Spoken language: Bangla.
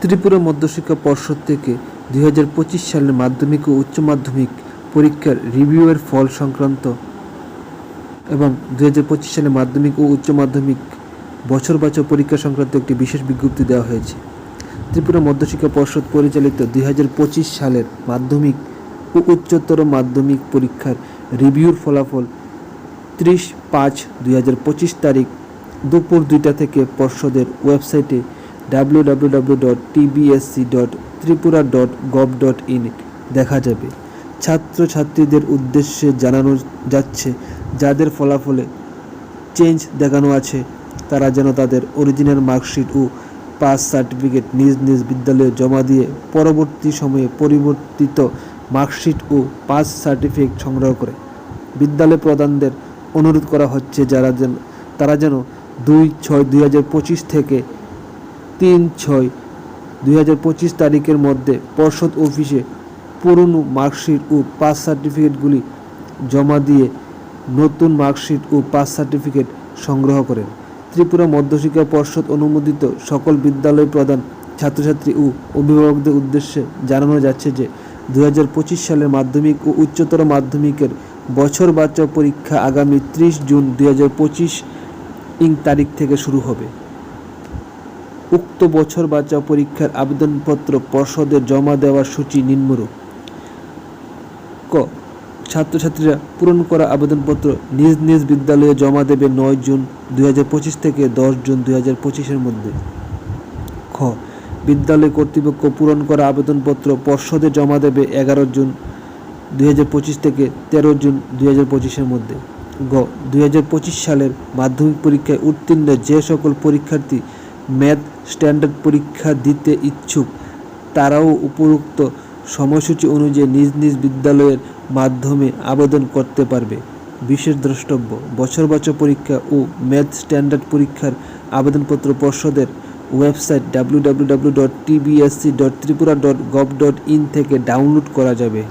ত্রিপুরা মধ্যশিক্ষা পর্ষদ থেকে দুই হাজার পঁচিশ সালের মাধ্যমিক ও উচ্চ মাধ্যমিক পরীক্ষার রিভিউয়ের ফল সংক্রান্ত এবং দুই হাজার পঁচিশ সালে মাধ্যমিক ও উচ্চ মাধ্যমিক বছর বছর পরীক্ষা সংক্রান্ত একটি বিশেষ বিজ্ঞপ্তি দেওয়া হয়েছে। ত্রিপুরা মধ্যশিক্ষা পর্ষদ পরিচালিত দুই হাজার পঁচিশ সালের মাধ্যমিক ও উচ্চতর মাধ্যমিক পরীক্ষার রিভিউর ফলাফল ত্রিশ পাঁচ দুই তারিখ দুপুর দুইটা থেকে পর্ষদের ওয়েবসাইটে ইন দেখা যাবে। ছাত্রছাত্রীদের উদ্দেশ্যে জানানো যাচ্ছে, যাদের ফলাফলে চেঞ্জ দেখানো আছে, তারা যেন তাদের অরিজিনাল মার্কশিট ও পাস সার্টিফিকেট নিজ নিজ বিদ্যালয়ে জমা দিয়ে পরবর্তী সময়ে পরিবর্তিত মার্কশিট ও পাস সার্টিফিকেট সংগ্রহ করে। বিদ্যালয় প্রধানদের অনুরোধ করা হচ্ছে, যারা যেন, তারা যেন দুই ছয় দুই হাজার পঁচিশ থেকে তিন ছয় দুই তারিখের মধ্যে পর্ষদ অফিসে পুরনো মার্কশিট ও পাস সার্টিফিকেটগুলি জমা দিয়ে নতুন মার্কশিট ও পাস সার্টিফিকেট সংগ্রহ করেন। ত্রিপুরা মধ্যশিক্ষা পর্ষদ অনুমোদিত সকল বিদ্যালয় প্রধান, ছাত্রছাত্রী ও অভিভাবকদের উদ্দেশ্যে জানানো যাচ্ছে যে দু হাজার পঁচিশ সালের মাধ্যমিক ও উচ্চতর মাধ্যমিকের বছর বাচ্চা পরীক্ষা আগামী ত্রিশ জুন দু হাজার পঁচিশ ইং তারিখ থেকে শুরু হবে। উক্ত বছর বাচ্চা পরীক্ষার আবেদনপত্র পর্ষদে জমা দেওয়ার সূচি নিম্নরূপ। ক, ছাত্রছাত্রীরা পূরণ করা আবেদনপত্র নিজ নিজ বিদ্যালয়ে জমা দেবে নয় জুন দুই থেকে দশ জুন দুই হাজার মধ্যে। খ, বিদ্যালয় কর্তৃপক্ষ পূরণ করা আবেদনপত্র পর্ষদে জমা দেবে এগারো জুন দুই হাজার পঁচিশ থেকে তেরো জুন দুই হাজার মধ্যে। গ, দুই হাজার পঁচিশ সালের মাধ্যমিক পরীক্ষায় উত্তীর্ণ যে সকল পরীক্ষার্থী ম্যাথ স্ট্যান্ডার্ড পরীক্ষা দিতে ইচ্ছুক, তারাও উপরোক্ত সময়সূচি অনুযায়ী নিজ নিজ বিদ্যালয়ের মাধ্যমে আবেদন করতে পারবে। বিশেষ দ্রষ্টব্য, বছর বছর পরীক্ষা ও ম্যাথ স্ট্যান্ডার্ড পরীক্ষার আবেদনপত্র পর্ষদের website W W W dot TBSE dot Tripura dot gov dot in থেকে ডাউনলোড করা যাবে।